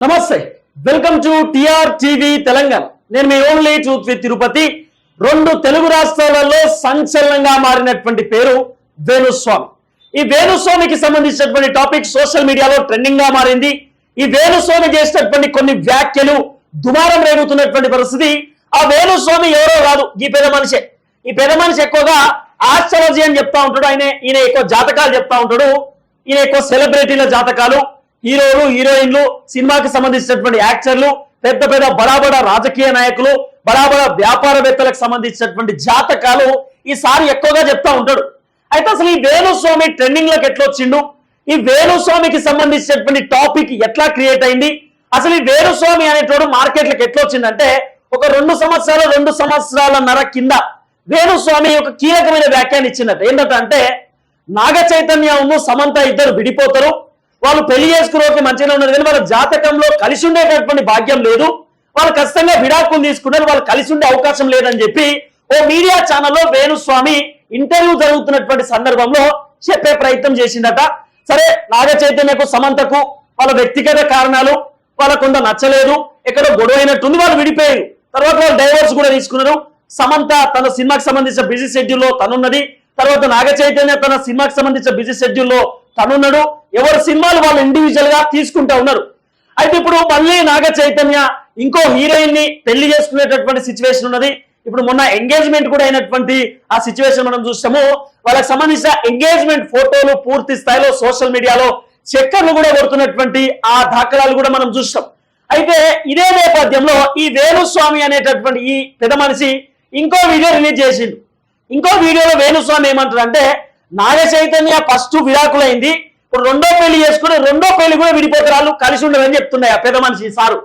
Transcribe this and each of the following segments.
నమస్తే welcome to TR TV Telangana. నేను మీ ఓన్లీ ట్రూత్ విత్ తిరుపతి. రెండు తెలుగు రాష్ట్రాలలో సంచలనంగా మారినటువంటి పేరు వేణుస్వామి. ఈ వేణుస్వామికి సంబంధించినటువంటి టాపిక్ సోషల్ మీడియాలో ట్రెండింగ్గా మారింది. ఈ వేణుస్వామి చేసినటువంటి కొన్ని వ్యాఖ్యలు దుమారం రేగుతున్నటువంటి పరిస్థితి. ఆ వేణుస్వామి ఎవరో కాదు ఈ పెద్ద మనిషే. ఈ పెద్ద మనిషి ఎక్కువగా ఆస్ట్రాలజీ అని చెప్తా ఉంటాడు. ఆయన ఈయన ఎక్కువ జాతకాలు చెప్తా ఉంటాడు. ఈయన ఎక్కువ సెలబ్రిటీల జాతకాలు. హీరోలు హీరోయిన్లు సినిమాకి సంబంధించినటువంటి యాక్టర్లు పెద్ద పెద్ద బడాబడ రాజకీయ నాయకులు బడాబడ వ్యాపారవేత్తలకు సంబంధించినటువంటి జాతకాలు ఈసారి ఎక్కువగా చెప్తా ఉంటాడు. అయితే అసలు ఈ వేణుస్వామి ట్రెండింగ్లోకి ఎట్లా వచ్చిండు? ఈ వేణుస్వామికి సంబంధించినటువంటి టాపిక్ ఎట్లా క్రియేట్ అయింది? అసలు ఈ వేణుస్వామి అనేటోడు మార్కెట్లకు ఎట్లా వచ్చిందంటే ఒక రెండు సంవత్సరాలు రెండు సంవత్సరాల నర కింద వేణుస్వామి ఒక కీలకమైన వ్యాఖ్యాన్ని ఇచ్చినట్టు ఏంటంటే నాగ చైతన్యము సమంత ఇద్దరు విడిపోతారు. వాళ్ళు పెళ్ళి చేసుకునే మంచిగా ఉన్నది కానీ వాళ్ళ జాతకంలో కలిసి ఉండేటటువంటి భాగ్యం లేదు. వాళ్ళు ఖచ్చితంగా విడాకులు తీసుకున్నారు వాళ్ళు కలిసి ఉండే అవకాశం లేదని చెప్పి ఓ మీడియా ఛానల్లో వేణుస్వామి ఇంటర్వ్యూ జరుగుతున్నటువంటి సందర్భంలో చెప్పే ప్రయత్నం చేసిందట. సరే నాగ చైతన్యకు సమంతకు వాళ్ళ వ్యక్తిగత కారణాలు వాళ్ళ కొంత నచ్చలేదు. ఎక్కడో గొడవ అయినట్టుంది వాళ్ళు విడిపోయారు. తర్వాత వాళ్ళు డైవర్స్ కూడా తీసుకున్నారు. సమంత తన సినిమాకి సంబంధించిన బిజీ షెడ్యూల్లో తనున్నది. తర్వాత నాగ చైతన్య తన సినిమాకి సంబంధించిన బిజీ షెడ్యూల్లో తనున్నాడు. ఎవరు సినిమాలు వాళ్ళు ఇండివిజువల్గా తీసుకుంటా ఉన్నారు. అయితే ఇప్పుడు మళ్ళీ నాగ చైతన్య ఇంకో హీరోయిన్ని పెళ్ళి చేసుకునేటటువంటి సిచ్యువేషన్ ఉన్నది. ఇప్పుడు మొన్న ఎంగేజ్మెంట్ కూడా అయినటువంటి ఆ సిచ్యువేషన్ మనం చూస్తాము. వాళ్ళకి సంబంధించిన ఎంగేజ్మెంట్ ఫోటోలు పూర్తి స్థాయిలో సోషల్ మీడియాలో చక్కర్లు కూడా కొడుతున్నటువంటి ఆ దాఖలాలు కూడా మనం చూస్తాం. అయితే ఇదే నేపథ్యంలో ఈ వేణుస్వామి అనేటటువంటి ఈ పెద్ద మనిషి ఇంకో వీడియో రిలీజ్ చేసిండు. ఇంకో వీడియోలో వేణుస్వామి ఏమంటారు అంటే నాగ చైతన్య ఫస్ట్ విడాకులైంది. ఇప్పుడు రెండో పెళ్ళి చేసుకుని రెండో పెళ్ళి కూడా విడిపోతారు వాళ్ళు కలిసి ఉండదని చెప్తున్నాయి ఆ పెద్ద మనిషి సారు.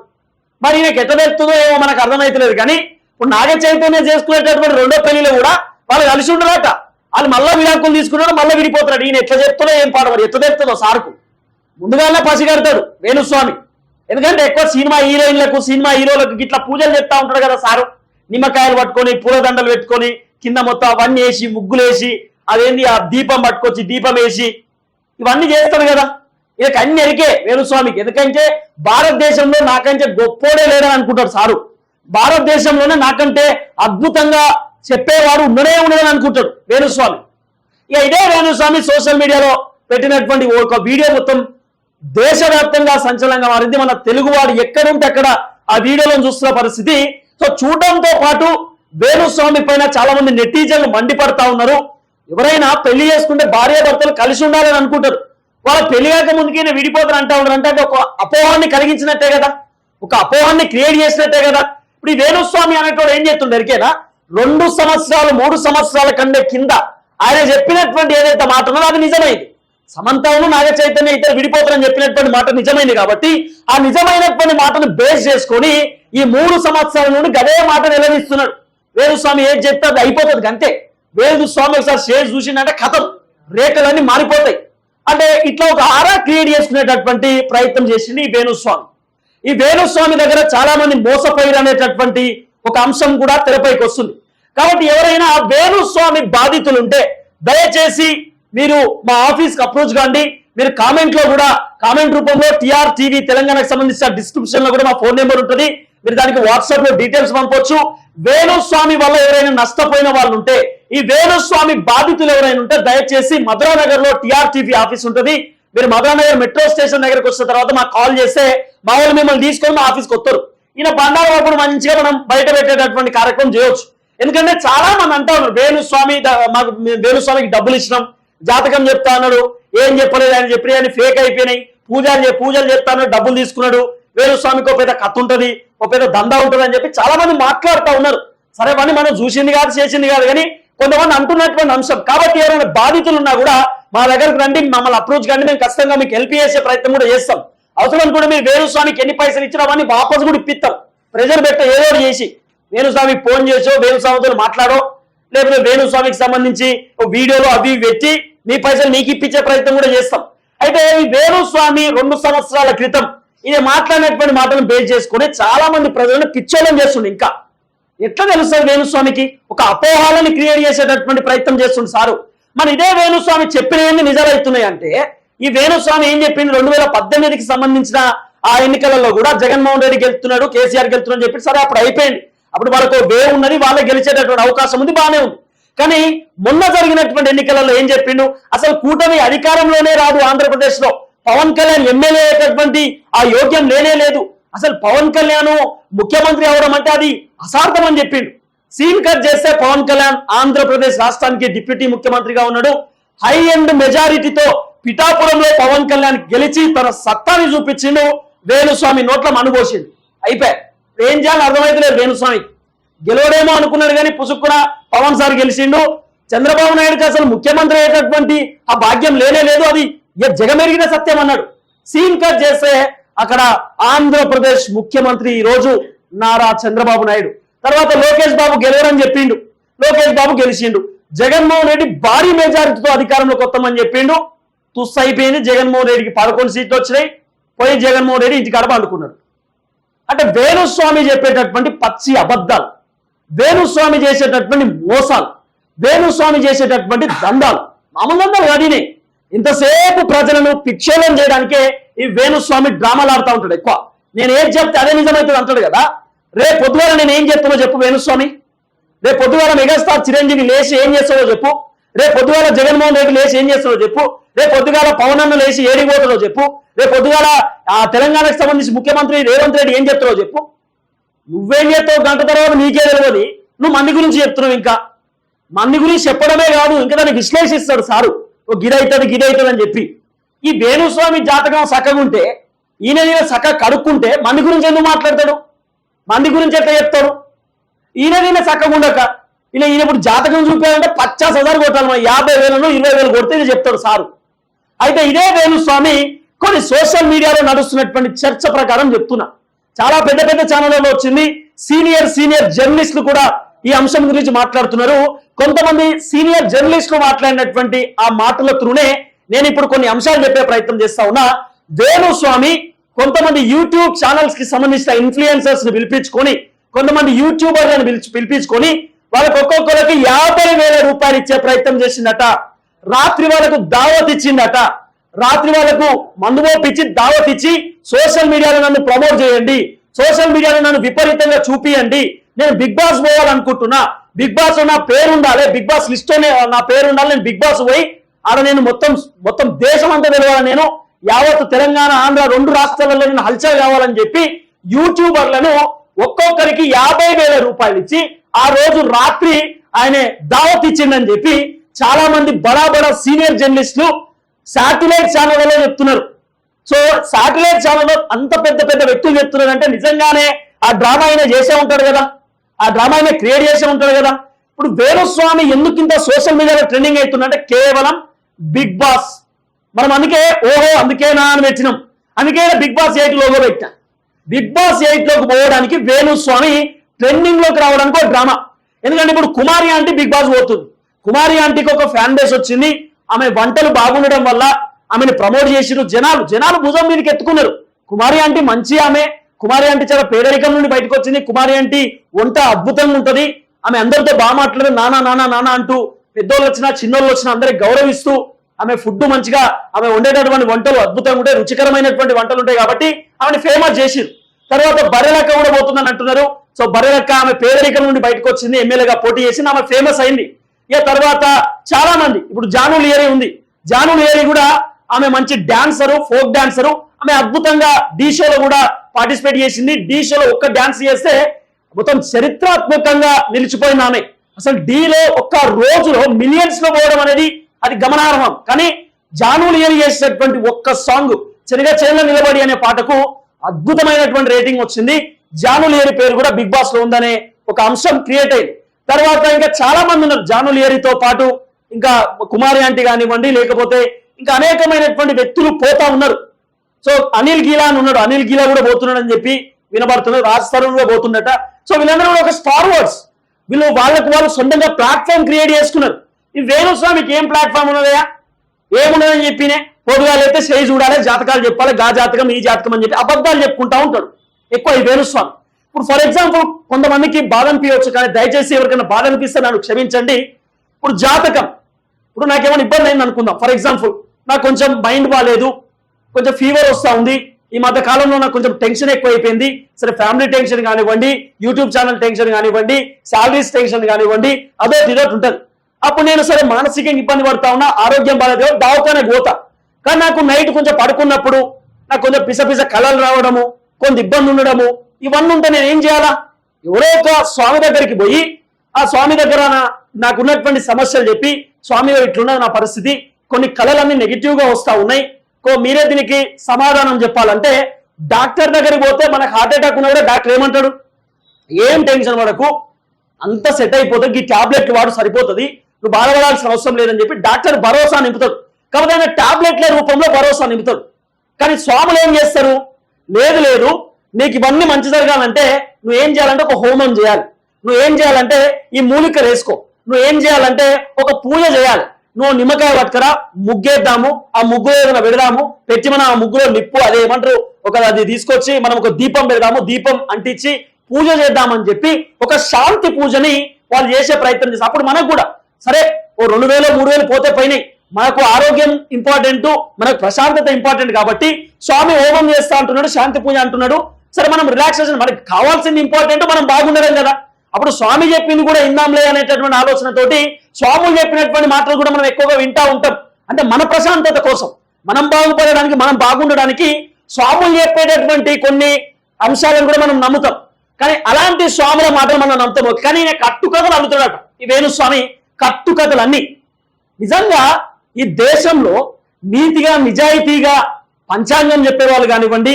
మరి ఈయనకి ఎట్ట తెలుస్తుందో ఏమో మనకు అర్థమైతలేదు కానీ ఇప్పుడు నాగ చైతన్యం చేసుకునేటటువంటి రెండో పెళ్ళిలో కూడా వాళ్ళు కలిసి ఉండరాట. వాళ్ళు మళ్ళీ విడాకులు తీసుకున్నాడు మళ్ళీ విడిపోతాడు ఈయన ఎట్లా చెప్తున్నా ఏం పాడు మరి ఎట్లా తెలుస్తుందో సార్కు. ముందుగానే పసిగడతాడు వేణుస్వామి. ఎందుకంటే ఎక్కువ సినిమా హీరోయిన్లకు సినిమా హీరోలకు ఇట్లా పూజలు చెప్తా ఉంటాడు కదా సారు. నిమ్మకాయలు పట్టుకొని పూలదండలు పెట్టుకొని కింద మొత్తం అవన్నీ వేసి ముగ్గులు వేసి అదేంది ఆ దీపం పట్టుకొచ్చి దీపం వేసి ఇవన్నీ చేస్తాడు కదా. ఇక అన్ని ఎరికే వేణుస్వామికి ఎందుకంటే భారతదేశంలో నాకంటే గొప్పోడే లేడని అనుకుంటాడు సారు. భారతదేశంలోనే నాకంటే అద్భుతంగా చెప్పేవాడు ఉండనే ఉండదని అనుకుంటాడు వేణుస్వామి. ఇక ఇదే వేణుస్వామి సోషల్ మీడియాలో పెట్టినటువంటి ఒక వీడియో మొత్తం దేశవ్యాప్తంగా సంచలనంగా మారింది. మన తెలుగువాడు ఎక్కడుంటే అక్కడ ఆ వీడియోలను చూస్తున్న పరిస్థితి. సో చూడడంతో పాటు వేణుస్వామి పైన చాలా మంది నెటిజన్లు మండిపడతా ఉన్నారు. ఎవరైనా పెళ్ళి చేసుకుంటే భార్య భర్తలు కలిసి ఉండాలని అనుకుంటారు. వాళ్ళ పెళ్ళి కాక ముందుకి విడిపోతారు అంటా ఉండరు. అంటే ఒక అపోహాన్ని కలిగించినట్టే కదా. ఒక అపోహాన్ని క్రియేట్ చేసినట్టే కదా. ఇప్పుడు ఈ వేణుస్వామి అనేటోడు ఏం చేస్తుండే ఎరికేనా రెండు సంవత్సరాలు మూడు సంవత్సరాల కంటే కింద ఆయన చెప్పినటువంటి ఏదైతే మాట ఉన్నదో అది నిజమైంది. సమంతమును నాగ చైతన్య ఇద్దరు విడిపోతారని చెప్పినటువంటి మాట నిజమైంది కాబట్టి ఆ నిజమైనటువంటి మాటను బేస్ చేసుకొని ఈ మూడు సంవత్సరాల నుండి గదే మాట నిలదీస్తున్నాడు. వేణుస్వామి ఏం చెప్తే అది అయిపోతుంది అంతే. వేణుస్వామి ఒకసారి స్టేజ్ చూసిందంటే కథం రేఖలన్నీ మారిపోతాయి. అంటే ఇట్లా ఒక ఆరా క్రియేట్ చేసుకునేటటువంటి ప్రయత్నం చేసింది ఈ వేణుస్వామి. ఈ వేణుస్వామి దగ్గర చాలా మంది మోసపోయారు అనేటటువంటి ఒక అంశం కూడా తెరపైకి వస్తుంది. కాబట్టి ఎవరైనా ఆ వేణుస్వామి బాధితులు ఉంటే దయచేసి మీరు మా ఆఫీస్కి అప్రోచ్ కాండి. మీరు కామెంట్లో కూడా కామెంట్ రూపంలో టిఆర్ టీవీ తెలంగాణకు సంబంధించిన డిస్క్రిప్షన్లో కూడా మా ఫోన్ నెంబర్ ఉంటుంది. మీరు దానికి వాట్సాప్లో డీటెయిల్స్ పంపొచ్చు. వేణుస్వామి వల్ల ఎవరైనా నష్టపోయిన వాళ్ళు ఉంటే ఈ వేణుస్వామి బాధితులు ఎవరైనా ఉంటే దయచేసి మధురానగర్లో టీఆర్టీపీ ఆఫీస్ ఉంటుంది. మీరు మధురానగర్ మెట్రో స్టేషన్ దగ్గరకు వచ్చిన తర్వాత మాకు కాల్ చేస్తే మా వాళ్ళు మిమ్మల్ని తీసుకొని మా ఆఫీస్కి వస్తారు. ఈయన బండారు అప్పుడు మంచిగా మనం బయట పెట్టేటటువంటి కార్యక్రమం చేయవచ్చు ఎందుకంటే చాలా మంది అంటా ఉన్నారు వేణుస్వామి మాకు వేణుస్వామికి డబ్బులు ఇచ్చినాం జాతకం చెప్తా అన్నాడు ఏం చెప్పలేదు ఆయన చెప్పి అని ఫేక్ అయిపోయినాయి పూజలు పూజలు చెప్తాను డబ్బులు తీసుకున్నాడు వేణుస్వామికి ఒక పెద్ద కథ ఉంటుంది ఒక పెద్ద దందా ఉంటుంది అని చెప్పి చాలా మంది మాట్లాడుతూ ఉన్నారు. సరే అవన్నీ మనం చూసింది కాదు చేసింది కాదు కానీ కొంతమంది అంటున్నటువంటి అంశం. కాబట్టి ఎవరైనా బాధితులు ఉన్నా కూడా మా దగ్గరకు రండి మమ్మల్ని అప్రోచ్ కండి మేము ఖచ్చితంగా మీకు హెల్ప్ చేసే ప్రయత్నం కూడా చేస్తాం. అవసరం కూడా మీరు వేణుస్వామికి ఎన్ని పైసలు ఇచ్చినా అవన్నీ వాపస్ కూడా ఇప్పిస్తాం. ప్రెజర్ పెట్ట ఏదో ఒకటి చేసి వేణుస్వామికి ఫోన్ చేసో వేణుస్వామితో మాట్లాడో లేకపోతే వేణుస్వామికి సంబంధించి ఓ అవి పెట్టి మీ పైసలు నీకు ఇప్పించే ప్రయత్నం కూడా చేస్తాం. అయితే ఈ వేణుస్వామి రెండు సంవత్సరాల క్రితం ఇది మాట్లాడినటువంటి మాటలను బేస్ చేసుకుని చాలా మంది ప్రజలను పిచ్చోళం చేస్తుండే ఇంకా. ఎట్లా తెలుస్తుంది వేణుస్వామికి? ఒక అపోహాలని క్రియేట్ చేసేటటువంటి ప్రయత్నం చేస్తుంది సారు. మన ఇదే వేణుస్వామి చెప్పినవన్నీ నిజాలవుతున్నాయి అంటే ఈ వేణుస్వామి ఏం చెప్పింది రెండు వేల పద్దెనిమిదికి సంబంధించిన ఆ ఎన్నికలలో కూడా జగన్మోహన్ రెడ్డి గెలుతున్నాడు కేసీఆర్ గెలుతున్నాడు అని చెప్పి సరే అప్పుడు అయిపోయింది. అప్పుడు వాళ్ళకు వే ఉన్నది వాళ్ళే గెలిచేటటువంటి అవకాశం ఉంది బాగానే ఉంది. కానీ మొన్న జరిగినటువంటి ఎన్నికలలో ఏం చెప్పిండు? అసలు కూటమి అధికారంలోనే రాదు ఆంధ్రప్రదేశ్లో పవన్ కళ్యాణ్ ఎమ్మెల్యే అయ్యేటటువంటి ఆ యోగ్యం లేనే లేదు. అసలు పవన్ కళ్యాణ్ ముఖ్యమంత్రి అవడం అంటే అది అసార్థం అని చెప్పిండు. సీన్ కట్ చేస్తే పవన్ కళ్యాణ్ ఆంధ్రప్రదేశ్ రాష్ట్రానికి డిప్యూటీ ముఖ్యమంత్రిగా ఉన్నాడు. హై ఎండ్ మెజారిటీతో పిఠాపురంలో పవన్ కళ్యాణ్ గెలిచి తన సత్తాని చూపించిండు వేణుస్వామి నోట్ల అనుభవించింది అయిపోయి. ఏం చేయాలి అర్థమైతలేదు వేణుస్వామి. గెలవడేమో అనుకున్నాడు కానీ పుసుక్కున పవన్ సార్ గెలిచిండు. చంద్రబాబు నాయుడుకి అసలు ముఖ్యమంత్రి అయ్యేటటువంటి ఆ భాగ్యం లేనే లేదు. అది జగమెరిగిన సత్యం అన్నాడు. సీన్ కట్ చేస్తే అక్కడ ఆంధ్రప్రదేశ్ ముఖ్యమంత్రి ఈ రోజు నారా చంద్రబాబు నాయుడు. తర్వాత లోకేష్ బాబు గెలవరని చెప్పిండు. లోకేష్ బాబు గెలిచిండు. జగన్మోహన్ రెడ్డి భారీ మెజారిటీతో అధికారంలోకి వస్తామని చెప్పిండు. తుస్సు అయిపోయింది. జగన్మోహన్ రెడ్డికి పదకొండు సీట్లు వచ్చినాయి. పోయి జగన్మోహన్ రెడ్డి ఇంటికి అడప అనుకున్నాడు అంటే వేణుస్వామి చెప్పేటటువంటి పచ్చి అబద్ధాలు. వేణుస్వామి చేసేటటువంటి మోసాలు. వేణుస్వామి చేసేటటువంటి దందాలు మామూలు దందాలు కాదీనే ఇంతసేపు ప్రజలను పిక్షేలం చేయడానికే ఈ వేణుస్వామి డ్రామాలు ఆడుతూ ఉంటాడు ఎక్కువ. నేను ఏం చెప్తే అదే నిజమవుతుంది అంటాడు కదా. రేపు పొద్దుగాల నేను ఏం చెప్తానో చెప్పు వేణుస్వామి. రేపు పొద్దుగాల మెగాస్టార్ చిరంజీవి లేచి ఏం చేస్తాడో చెప్పు. రేపు పొద్దుగాల జగన్మోహన్ రెడ్డి లేచి ఏం చేస్తాడో చెప్పు. రేపు పొద్దుగాల పవన్ అన్న లేచి ఏడిపోతాడో చెప్పు. రేపు పొద్దుగాల ఆ తెలంగాణకు సంబంధించి ముఖ్యమంత్రి రేవంత్ రెడ్డి ఏం చెప్తాడో చెప్పు. నువ్వేం చేస్తావు? గంట తర్వాత నీకే తెలియదు నువ్వు మంది గురించి చెప్తున్నావు ఇంకా. మంది గురించి చెప్పడమే కాదు ఇంకా దాన్ని విశ్లేషిస్తాడు సారు. ఓ గిడైతుంది గిడైతుంది అని చెప్పి. ఈ వేణుస్వామి జాతకం సక్కగుంటే ఈయన ఈయన సక్క కడుక్కుంటే మంది గురించి ఎందుకు మాట్లాడతాడు? మంది గురించి ఎట్లా చెప్తాడు ఈయన ఈయన చక్కగా ఇలా ఈయన ఇప్పుడు జాతకం చూపాలంటే పచ్చాస్ హజారు కొట్టాలి మనం. యాభై వేలను ఇరవై వేలు కొడితే ఇది చెప్తాడు సారు. అయితే ఇదే వేణుస్వామి కొన్ని సోషల్ మీడియాలో నడుస్తున్నటువంటి చర్చ ప్రకారం చెప్తున్నా. చాలా పెద్ద పెద్ద ఛానళ్ళలో వచ్చింది. సీనియర్ సీనియర్ జర్నలిస్టులు కూడా ఈ అంశం గురించి మాట్లాడుతున్నారు. కొంతమంది సీనియర్ జర్నలిస్టులు మాట్లాడినటువంటి ఆ మాటల త్రూనే నేను ఇప్పుడు కొన్ని అంశాలు చెప్పే ప్రయత్నం చేస్తా ఉన్నా. వేణుస్వామి కొంతమంది యూట్యూబ్ ఛానల్స్కి సంబంధించిన ఇన్ఫ్లుయెన్సర్స్ని పిలిపించుకొని కొంతమంది యూట్యూబర్లను పిలిచి పిలిపించుకొని వాళ్ళకి ఒక్కొక్కరికి యాభై వేల రూపాయలు ఇచ్చే ప్రయత్నం చేసిందట. రాత్రి వాళ్ళకు దావత్ ఇచ్చిందట. రాత్రి వాళ్ళకు మందు పిచ్చి దావత్ ఇచ్చి సోషల్ మీడియాలో నన్ను ప్రమోట్ చేయండి. సోషల్ మీడియాలో నన్ను విపరీతంగా చూపియండి. నేను బిగ్ బాస్ పోవాలనుకుంటున్నా. బిగ్ బాస్ నా పేరు ఉండాలి బిగ్ బాస్ లిస్ట్లోనే నా పేరు ఉండాలి నేను బిగ్ బాస్ పోయి ఆడ నేను మొత్తం మొత్తం దేశం అంతా తెలవాలి నేను. యావత్ తెలంగాణ ఆంధ్ర రెండు రాష్ట్రాలలో నేను హల్చల్ కావాలని చెప్పి యూట్యూబర్లను ఒక్కొక్కరికి యాభై వేల రూపాయలు ఇచ్చి ఆ రోజు రాత్రి ఆయన దావత్ ఇచ్చిండని చెప్పి చాలా మంది బడా బడా సీనియర్ జర్నలిస్టులు శాటిలైట్ ఛానల్లో చెప్తున్నారు. సో శాటిలైట్ ఛానల్లో అంత పెద్ద పెద్ద వ్యక్తులు చెప్తున్నారు అంటే నిజంగానే ఆ డ్రామా అయినా చేసే ఉంటాడు కదా. ఆ డ్రామా ఆయన క్రియేట్ చేసే ఉంటాడు కదా. ఇప్పుడు వేణుస్వామి ఎందుకు ఇంత సోషల్ మీడియాలో ట్రెండింగ్ అవుతుందంటే కేవలం బిగ్ బాస్. మనం అందుకే ఓహో అందుకేనా అని పెట్టినాం అందుకే బిగ్ బాస్ ఎయిట్ లోగో పెట్టాం బిగ్ బాస్ ఎయిట్లోకి పోవడానికి వేణుస్వామి ట్రెండింగ్లోకి రావడానికి ఒక డ్రామా. ఎందుకంటే ఇప్పుడు కుమారి ఆంటీ బిగ్ బాస్ పోతుంది. కుమారి ఆంటీకి ఒక ఫ్యాన్ బేస్ వచ్చింది. ఆమె వంటలు బాగుండడం వల్ల ఆమెను ప్రమోట్ చేసిరు జనాలు. జనాలు భుజం మీదకి ఎత్తుకున్నారు. కుమారి ఆంటీ మంచి ఆమె. కుమారి అంటే చాలా పేదరికం నుండి బయటకు వచ్చింది. కుమారి అంటే వంట అద్భుతంగా ఉంటుంది. ఆమె అందరితో బాగా మాట్లాడదు నానా నానా నానా అంటూ పెద్దోళ్ళు వచ్చినా చిన్నోళ్ళు వచ్చినా అందరికి గౌరవిస్తూ ఆమె ఫుడ్ మంచిగా ఆమె వండేటటువంటి వంటలు అద్భుతంగా ఉంటాయి రుచికరమైనటువంటి వంటలు ఉంటాయి కాబట్టి ఆమెను ఫేమస్ చేసిరు. తర్వాత బర్రెలక్క కూడా పోతుందని అంటున్నారు. సో బర్రెలక్క ఆమె పేదరికం నుండి బయటకు వచ్చింది ఎమ్మెల్యేగా పోటీ చేసింది ఆమె ఫేమస్ అయింది. ఇక తర్వాత చాలా మంది ఇప్పుడు జాను లియరీ ఉంది. జాను లియరీ కూడా ఆమె మంచి డాన్సరు ఫోక్ డాన్సరు ఆమె అద్భుతంగా డీ షోలో కూడా పార్టిసిపేట్ చేసింది. డీ షోలో ఒక్క డ్యాన్స్ చేస్తే మొత్తం చరిత్రాత్మకంగా నిలిచిపోయింది ఆమె. అసలు డీలో ఒక్క రోజులో మిలియన్స్లో పోవడం అనేది అది గమనార్హం. కానీ జాను లియరీ చేసినటువంటి ఒక్క సాంగ్ చెరిగా చేల నిలబడి అనే పాటకు అద్భుతమైనటువంటి రేటింగ్ వచ్చింది. జాను లియరి పేరు కూడా బిగ్ బాస్లో ఉందనే ఒక అంశం క్రియేట్ అయింది. తర్వాత ఇంకా చాలా మంది ఉన్నారు జాను లియరితో పాటు. ఇంకా కుమారి ఆంటీ కానివ్వండి లేకపోతే ఇంకా అనేకమైనటువంటి వ్యక్తులు పోతా ఉన్నారు. సో అనిల్ గీలా అని ఉన్నాడు. అనిల్ గీలా కూడా పోతున్నాడు అని చెప్పి వినబడుతున్నాడు రాజ్ తరుణ్ కూడా పోతుండట సో వీళ్ళందరూ కూడా ఒక స్టార్ వర్డ్స్ వీళ్ళు వాళ్ళకు వాళ్ళు సొంతంగా ప్లాట్ఫామ్ క్రియేట్ చేసుకున్నారు. ఈ వేణుస్వామికి ఏం ప్లాట్ఫామ్ ఉన్నదయా ఏమున్నదని చెప్పినే పోగాలు అయితే చేయి చూడాలి జాతకాలు చెప్పాలి గా జాతకం ఈ జాతకం అని చెప్పి అబద్ధాలు చెప్పుకుంటా ఉంటాడు. ఎక్కువ ఈ వేణుస్వామి. ఇప్పుడు ఫర్ ఎగ్జాంపుల్ కొంతమందికి బాధ అనిపించవచ్చు కానీ దయచేసి ఎవరికైనా బాధ అనిపిస్తే నన్ను క్షమించండి. ఇప్పుడు జాతకం. ఇప్పుడు నాకేమైనా ఇబ్బంది అయింది అనుకుందాం ఫర్ ఎగ్జాంపుల్ నాకు కొంచెం మైండ్ బాగాలేదు కొంచెం ఫీవర్ వస్తూ ఉంది. ఈ మధ్య కాలంలో నాకు కొంచెం టెన్షన్ ఎక్కువైపోయింది. సరే ఫ్యామిలీ టెన్షన్ కానివ్వండి యూట్యూబ్ ఛానల్ టెన్షన్ కానివ్వండి శాలరీస్ టెన్షన్ కానివ్వండి అదో ఇదోటి ఉంటుంది. అప్పుడు నేను సరే మానసికంగా ఇబ్బంది పడతా ఉన్నా ఆరోగ్యం బాగాలేదు దావకానే పోతా. కానీ నాకు నైట్ కొంచెం పడుకున్నప్పుడు నాకు కొంచెం పిస పిస కళలు రావడము కొంత ఇబ్బంది ఉండడము ఇవన్నీ ఉంటే నేను ఏం చేయాలా? ఎవరో ఒక స్వామి దగ్గరికి పోయి ఆ స్వామి దగ్గర నాకున్నటువంటి నాకు ఉన్నటువంటి సమస్యలు చెప్పి స్వామి ఇట్లున్నది నా పరిస్థితి. కొన్ని కళలన్నీ నెగిటివ్గా వస్తా ఉన్నాయి. కో మీరే దీనికి సమాధానం చెప్పాలంటే డాక్టర్ దగ్గరికి పోతే మనకు హార్ట్ అటాక్ ఉన్నా కూడా డాక్టర్ ఏమంటాడు? ఏం టెన్షన్ వరకు అంత సెట్ అయిపోతుంది. ఈ టాబ్లెట్లు వాడు సరిపోతుంది. నువ్వు బాధపడాల్సిన అవసరం లేదని చెప్పి డాక్టర్ భరోసా నింపుతాడు. కాబట్టి ఆయన టాబ్లెట్ల రూపంలో భరోసా నింపుతాడు. కానీ స్వాములు ఏం చేస్తారు? లేదు లేదు. నీకు ఇవన్నీ మంచి జరగాలంటే నువ్వు ఏం చేయాలంటే ఒక హోమం చేయాలి. నువ్వు ఏం చేయాలంటే ఈ మూలికలు వేసుకో నువ్వు ఏం చేయాలంటే ఒక పూజ చేయాలి. నువ్వు నిమ్మకాయ పట్టుకరా ముగ్గేద్దాము ఆ ముగ్గు ఏదైనా పెడదాము పెట్టి మనం ఆ ముగ్గులో నిప్పు అదేమంటారు ఒక అది తీసుకొచ్చి మనం ఒక దీపం పెడదాము దీపం అంటించి పూజ చేద్దామని చెప్పి ఒక శాంతి పూజని వాళ్ళు చేసే ప్రయత్నం చేస్తారు. అప్పుడు మనకు కూడా సరే ఓ రెండు వేలు మూడు వేలు పోతే పోయినాయి. మనకు ఆరోగ్యం ఇంపార్టెంట్ మనకు ప్రశాంతత ఇంపార్టెంట్ కాబట్టి స్వామి హోమం చేస్తా అంటున్నాడు శాంతి పూజ అంటున్నాడు. సరే మనం రిలాక్సేషన్ మనకి కావాల్సింది ఇంపార్టెంట్ మనం బాగుండడం కదా. అప్పుడు స్వామి చెప్పింది కూడా ఇందాంలే అనేటటువంటి ఆలోచనతోటి స్వాములు చెప్పినటువంటి మాటలు కూడా మనం ఎక్కువగా వింటా ఉంటాం. అంటే మన ప్రశాంతత కోసం మనం బాగుపడడానికి మనం బాగుండడానికి స్వాములు చెప్పేటటువంటి కొన్ని అంశాలను కూడా మనం నమ్ముతాం. కానీ అలాంటి స్వాముల మాటలు మనం నమ్ముతాము కానీ ఈయన కట్టుకథలు అమ్ముతున్నాడు ఈ వేణుస్వామి కట్టుకథలన్నీ. నిజంగా ఈ దేశంలో నీతిగా నిజాయితీగా పంచాంగం చెప్పేవాళ్ళు కానివ్వండి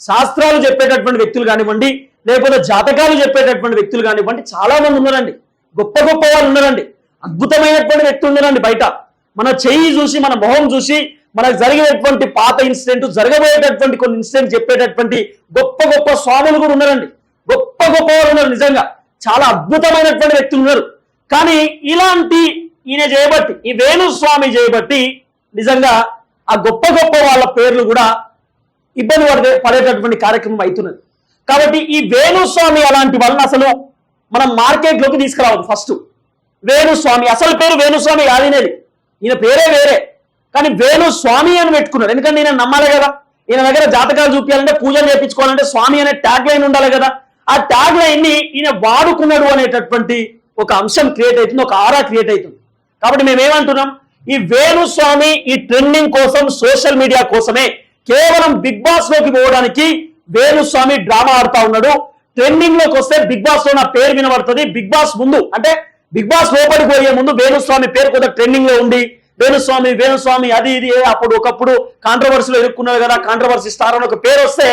శాస్త్రాలు చెప్పేటటువంటి వ్యక్తులు కానివ్వండి లేకపోతే జాతకాలు చెప్పేటటువంటి వ్యక్తులు కానివ్వండి చాలా మంది ఉన్నారండి. గొప్ప గొప్ప వాళ్ళు ఉన్నారండి. అద్భుతమైనటువంటి వ్యక్తులు ఉన్నారండి బయట. మన చెయ్యి చూసి మన మొహం చూసి మనకు జరిగినటువంటి పాత ఇన్సిడెంట్ జరగబోయేటటువంటి కొన్ని ఇన్సిడెంట్ చెప్పేటటువంటి గొప్ప గొప్ప స్వాములు కూడా ఉన్నారండి. గొప్ప గొప్ప వాళ్ళు ఉన్నారు నిజంగా. చాలా అద్భుతమైనటువంటి వ్యక్తులు ఉన్నారు. కానీ ఇలాంటి ఈయన చేయబట్టి ఈ వేణుస్వామి చేయబట్టి నిజంగా ఆ గొప్ప గొప్ప వాళ్ళ పేర్లు కూడా ఇబ్బంది పడే పడేటటువంటి కార్యక్రమం అవుతున్నది. కాబట్టి ఈ వేణుస్వామి అలాంటి వాళ్ళని అసలు మనం మార్కెట్లోకి తీసుకురావద్దు ఫస్ట్. వేణుస్వామి అసలు పేరు వేణుస్వామి కాదినేది ఈయన పేరే వేరే. కానీ వేణుస్వామి అని పెట్టుకున్నాడు. ఎందుకంటే ఈయన నమ్మాలి కదా. ఈయన దగ్గర జాతకాలు చూపించాలంటే పూజలు చేయించుకోవాలంటే స్వామి అనే ట్యాగ్ లైన్ ఉండాలి కదా. ఆ ట్యాగ్ లైన్ని ఈయన వాడుకున్నాడు అనేటటువంటి ఒక అంశం క్రియేట్ అవుతుంది ఒక ఆరా క్రియేట్ అవుతుంది. కాబట్టి మేము ఏమంటున్నాం? ఈ వేణుస్వామి ఈ ట్రెండింగ్ కోసం సోషల్ మీడియా కోసమే కేవలం బిగ్ బాస్లోకి పోవడానికి వేణుస్వామి డ్రామా ఆడుతా ఉన్నాడు. ట్రెండింగ్లోకి వస్తే బిగ్ బాస్లో నా పేరు వినబడుతుంది. బిగ్ బాస్ ముందు అంటే బిగ్ బాస్ లోపలికి పోయే ముందు వేణుస్వామి పేరు కొంత ట్రెండింగ్లో ఉండి వేణుస్వామి వేణుస్వామి అది ఇది అప్పుడు ఒకప్పుడు కాంట్రవర్సీలో ఎదుర్కొన్నారు కదా కాంట్రవర్సీ స్టార్ అని ఒక పేరు వస్తే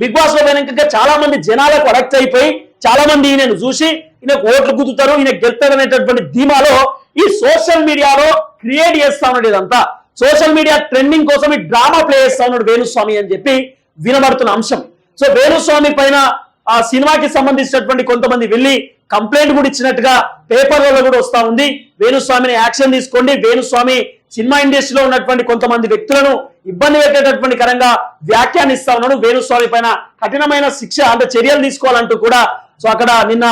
బిగ్ బాస్లో పోయినాక చాలా మంది జనాలకు అడక్ట్ అయిపోయి చాలా మంది ఈయనను చూసి ఈయనకు ఓట్లు గుద్దుతారు ఈయన గెలుతారు అనేటటువంటి ధీమాలో ఈ సోషల్ మీడియాలో క్రియేట్ చేస్తా ఉన్నాడు ఇదంతా. సోషల్ మీడియా ట్రెండింగ్ కోసం ఈ డ్రామా ప్లే చేస్తా ఉన్నాడు వేణుస్వామి అని చెప్పి వినబడుతున్న అంశం. సో వేణుస్వామి పైన ఆ సినిమాకి సంబంధించినటువంటి కొంతమంది వెళ్ళి కంప్లైంట్ కూడా ఇచ్చినట్టుగా పేపర్లలో కూడా వస్తా ఉంది. వేణుస్వామిని యాక్షన్ తీసుకోండి. వేణుస్వామి సినిమా ఇండస్ట్రీలో ఉన్నటువంటి కొంతమంది వ్యక్తులను ఇబ్బంది పెట్టేటటువంటి కరంగా వ్యాఖ్యానిస్తా ఉన్నాడు. వేణుస్వామి పైన కఠినమైన శిక్ష అంటే చర్యలు తీసుకోవాలంటూ కూడా సో అక్కడ నిన్న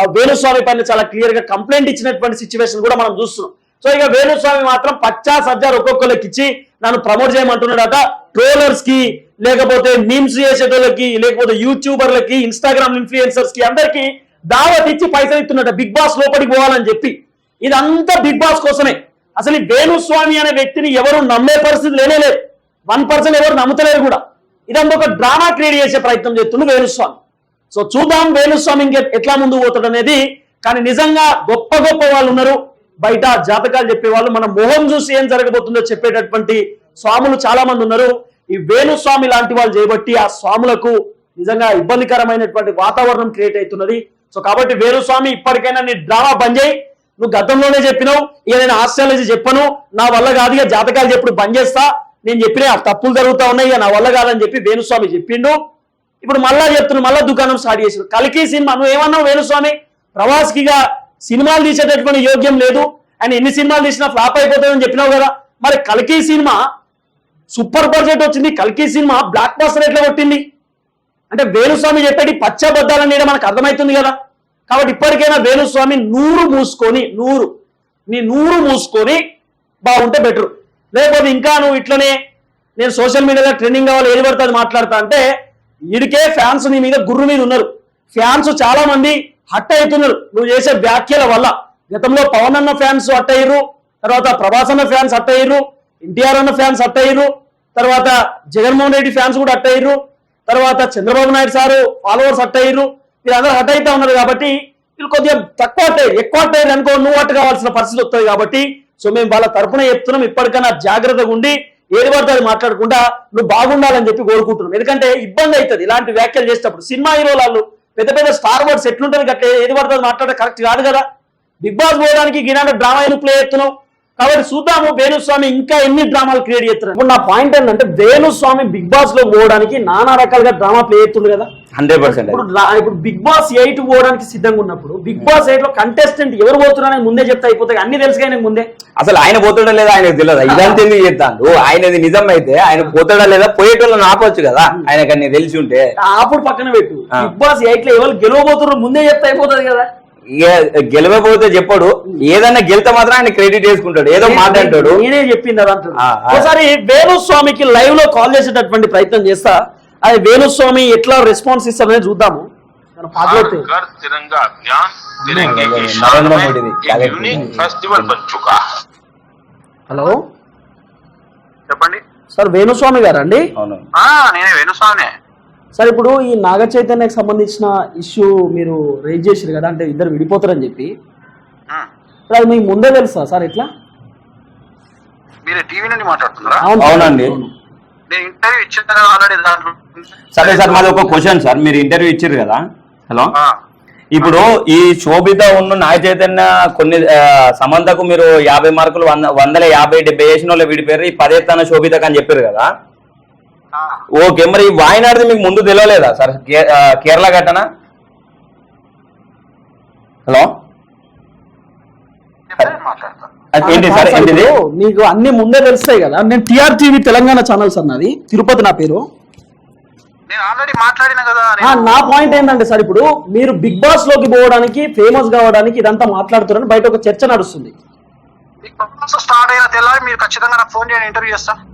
ఆ వేణుస్వామి పైన చాలా క్లియర్గా కంప్లైంట్ ఇచ్చినటువంటి సిచ్యువేషన్ కూడా మనం చూస్తున్నాం. సో ఇక వేణుస్వామి మాత్రం పచ్చా సజ్జారు ఒక్కొక్కరికి ఇచ్చి నన్ను ప్రమోట్ చేయమంటున్నాడట. ట్రోలర్స్కి లేకపోతే మీమ్స్ చేసేటోళ్ళకి లేకపోతే యూట్యూబర్లకి ఇన్స్టాగ్రామ్ ఇన్ఫ్లుయెన్సర్స్కి అందరికి దావత్ ఇచ్చి పైసలు ఇస్తున్నట్ట. బిగ్ బాస్ లోపలికి పోవాలని చెప్పి. ఇదంతా బిగ్ బాస్ కోసమే. అసలు ఈ వేణుస్వామి అనే వ్యక్తిని ఎవరు నమ్మే పరిస్థితి లేనే లేదు. వన్ పర్సెంట్ ఎవరు నమ్ముతలేరు కూడా. ఇదంతా ఒక డ్రామా క్రియేట్ చేసే ప్రయత్నం చేస్తుండు వేణుస్వామి. సో చూద్దాం వేణుస్వామి ఇంకా ఎట్లా ముందు పోతాడు అనేది. కానీ నిజంగా గొప్ప గొప్ప వాళ్ళు ఉన్నారు. బయట జాతకాలు చెప్పే వాళ్ళు మన మొహం చూసి ఏం జరగబోతుందో చెప్పేటటువంటి స్వాములు చాలా మంది ఉన్నారు. ఈ వేణుస్వామి లాంటి వాళ్ళు చేయబట్టి ఆ స్వాములకు నిజంగా ఇబ్బందికరమైనటువంటి వాతావరణం క్రియేట్ అవుతున్నది. సో కాబట్టి వేణుస్వామి ఇప్పటికైనా నీ డ్రామా బంద్ చేయి. నువ్వు గతంలోనే చెప్పినావు ఇక నేను ఆస్ట్రాలజీ చెప్పను. నా వల్ల కాదు ఇక జాతకాలు చెప్పుడు బంద్ చేస్తా. నేను చెప్పిన తప్పులు జరుగుతా ఉన్నాయి ఇక నా వల్ల కాదని చెప్పి వేణుస్వామి చెప్పిండు. ఇప్పుడు మళ్ళా చెప్తున్నాను మళ్ళా దుకాణం స్టార్ట్ చేసిన కలికి సినిమా నువ్వు ఏమన్నావు వేణుస్వామి? ప్రవాస్కిగా సినిమాలు తీసేటటువంటి యోగ్యం లేదు. ఆయన ఎన్ని సినిమాలు తీసినా ఫ్లాప్ అయిపోతుందని చెప్పినావు కదా. మరి కలికి సినిమా సూపర్ బడ్జెట్ వచ్చింది. కల్కి సినిమా బ్లాక్ బాస్టర్ ఎట్లా కొట్టింది? అంటే వేణుస్వామి చెప్పేటి పచ్చబద్దాలని మనకు అర్థమవుతుంది కదా. కాబట్టి ఇప్పటికైనా వేణుస్వామి నూరు మూసుకొని నూరు నీ నూరు మూసుకొని బాగుంటే బెటర్ లేకపోతే ఇంకా నువ్వు ఇట్లనే నేను సోషల్ మీడియాలో ట్రెండింగ్ కావాలి ఏది పడుతుంది అది మాట్లాడతా అంటే ఇడికే ఫ్యాన్స్ నీ మీద గుర్రు మీద ఉన్నారు. ఫ్యాన్స్ చాలా మంది హట్ అవుతున్నారు. నువ్వు చేసే వ్యాఖ్యల వల్ల. గతంలో పవన్ అన్న ఫ్యాన్స్ హట్ అయ్యారు. తర్వాత ప్రభాస్ అన్న ఫ్యాన్స్ హట్ అయ్యారు. ఎన్టీఆర్ అన్న ఫ్యాన్స్ అట్ అయ్యారు తర్వాత జగన్మోహన్ రెడ్డి ఫ్యాన్స్ కూడా అట్ అయ్యారు తర్వాత Chandrababu Naidu sir followers out అయ్యారు వీళ్ళందరూ హట్ అవుతా ఉన్నారు కాబట్టి వీళ్ళు కొద్దిగా తక్కువ హట్ ఎక్కువ హట్ అయ్యారు అనుకో నువ్వు అట్టు కావాల్సిన పరిస్థితి వస్తుంది కాబట్టి సో మేము వాళ్ళ తరఫున చెప్తున్నాం ఇప్పటికైనా జాగ్రత్తగా ఉండి ఏది పడితే అది మాట్లాడకుండా నువ్వు బాగుండాలని చెప్పి కోరుకుంటున్నాం. ఎందుకంటే ఇబ్బంది అవుతుంది ఇలాంటి వ్యాఖ్యలు చేసేటప్పుడు. సినిమా హీరో వాళ్ళు పెద్ద పెద్ద స్టార్ వర్డ్స్ ఎట్లుంటుంది గట్ల ఏది పడితే మాట్లాడడం కరెక్ట్ కాదు కదా. బిగ్ బాస్ పోవడానికి గినాంటి డ్రామా ఎందుకు ప్లే చేస్తున్నావు. కాబట్టి చూద్దాము వేణుస్వామి ఇంకా ఎన్ని డ్రామాలు క్రియేట్ చేస్తున్నారు ఇప్పుడు నా పాయింట్ ఏంటంటే వేణుస్వామి బిగ్ బాస్లో పోవడానికి నానా రకాలుగా డ్రామా ప్లే చేస్తుండు కదా. Hundred percent. ఇప్పుడు ఇప్పుడు బిగ్ బాస్ ఎయిట్ పోవడానికి సిద్ధంగా ఉన్నప్పుడు బిగ్ బాస్ ఎయిట్లో కంటెస్టెంట్ ఎవరు పోతున్నారని ముందే చెప్తే అయిపోతాయి అన్ని తెలుసు కానీ ముందే. అసలు ఆయన పోతాడా లేదా ఆయనకు తెలియదు? ఇదంతా ఎందుకు చెప్తాను ఆయనది నిజం అయితే ఆయన పోతాడా లేదా? పోయేటోళ్ళని ఆపొచ్చు కదా. ఆయనకు అన్ని తెలిసి ఉంటే. అప్పుడు పక్కన పెట్టు. బిగ్ బాస్ ఎయిట్లో ఎవరు గెలవబోతున్నారు ముందే చెప్తే అయిపోతుంది కదా. గెలవకపోతే చెప్పాడు ఏదైనా గెలితే మాత్రం ఆయన క్రెడిట్ వేసుకుంటాడు ఏదో మాట్లాడతాడు నేనే చెప్పింది అదంటాడు ఒకసారి వేణుస్వామికి లైవ్లో కాల్ చేసేటటువంటి ప్రయత్నం చేస్తా. అది వేణుస్వామి ఎట్లా రెస్పాన్స్ ఇస్తారనే చూద్దాము. హలో? చెప్పండి. సార్ వేణుస్వామి గారండి? నేనే వేణుస్వామి సార్ ఇప్పుడు ఈ నాగ చైతన్యకి సంబంధించిన ఇష్యూ మీరు రేజ్ చేశారు కదా అంటే ఇద్దరు విడిపోతారని చెప్పి. అది మీకు ముందే తెలుసా సార్ ఎట్లా? మీరు టీవీ నుండి మాట్లాడుతున్నారా? అవును సార్, అవునండి. నేను ఇంటర్వ్యూ ఇచ్చిన కదా ఆల్రెడీ దాంట్లో. సరే సార్ మాది ఒక క్వశ్చన్ సార్ మీరు ఇంటర్వ్యూ ఇచ్చారు కదా? హలో? ఆ, ఇప్పుడు ఈ శోభిత ఉన్న నాగ చైతన్య కొన్ని సమంతకు మీరు యాభై మార్కులు వంద వందల యాభై డెబ్బై వేసిన వాళ్ళు విడిపోయారు ఈ పదేతన శోభితకు అని చెప్పారు కదా? ఓకే మరి వాయినాడిది మీకు ముందు తెలియలేదా సార్ కేరళ ఘటన? హలో? ఏంటి సార్ సార్, ఏంటిది? మీకు అన్ని ముందే తెలుస్తాయి కదా. నేను టీఆర్ టీవీ తెలంగాణ ఛానల్స్ అన్నది తిరుపతి నా పేరు. నేను ఆల్రెడీ మాట్లాడిన కదా ఆ, నేను- నా పాయింట్ ఏంటంటే సార్ ఇప్పుడు మీరు బిగ్ బాస్లోకి పోవడానికి ఫేమస్ కావడానికి ఇదంతా మాట్లాడుతున్నారని బయట ఒక చర్చ నడుస్తుంది. స్టార్ట్ అయిన తెల్లారి మీరు ఖచ్చితంగా నాకు ఫోన్ చేయండి ఇంటర్వ్యూ చేస్తా. ఆ,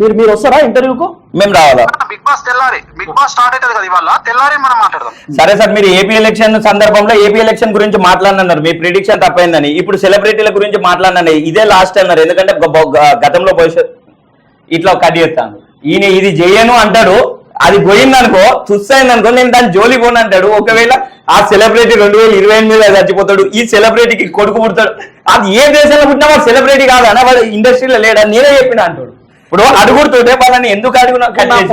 మీరు మీరు వస్తారా ఇంటర్వ్యూకు? మేము రావాలా? బిగ్ బాస్ తెల్లారి. బిగ్ బాస్ స్టార్ట్ అవుతుంది కదా ఇవాళ. తెల్లారి మనం మాట్లాడదాం. సరే సార్ మీరు ఏపీ ఎలక్షన్ సందర్భంలో ఏపీ ఎలక్షన్ గురించి మాట్లాడినారు మీ ప్రిడిక్షన్ తప్పైందని. ఇప్పుడు సెలబ్రిటీల గురించి మాట్లాడినారు ఇదే లాస్ట్ అన్నారు ఎందుకంటే గతంలో భవిష్యత్ ఇట్లా కట్ చేస్తాను ఈయన ఇది చేయను అంటాడు. అది పోయిందనుకో తుస్సైంది అనుకో నేను దాన్ని జోలి పోను అంటాడు. ఒకవేళ ఆ సెలబ్రిటీ రెండు వేల ఇరవై ఎనిమిదిలో చచ్చిపోతాడు. ఈ సెలబ్రిటీకి కొడుకు పుడతాడు. అది ఏ దేశంలో పుట్టినా వాడు సెలబ్రిటీ కాదు. వాడు ఇండస్ట్రీలో లేడా? నేనే చెప్పిన అంటాడు. ఇప్పుడు అడుగుతుంటే వాళ్ళని ఎందుకు అడుగునా పాయింట్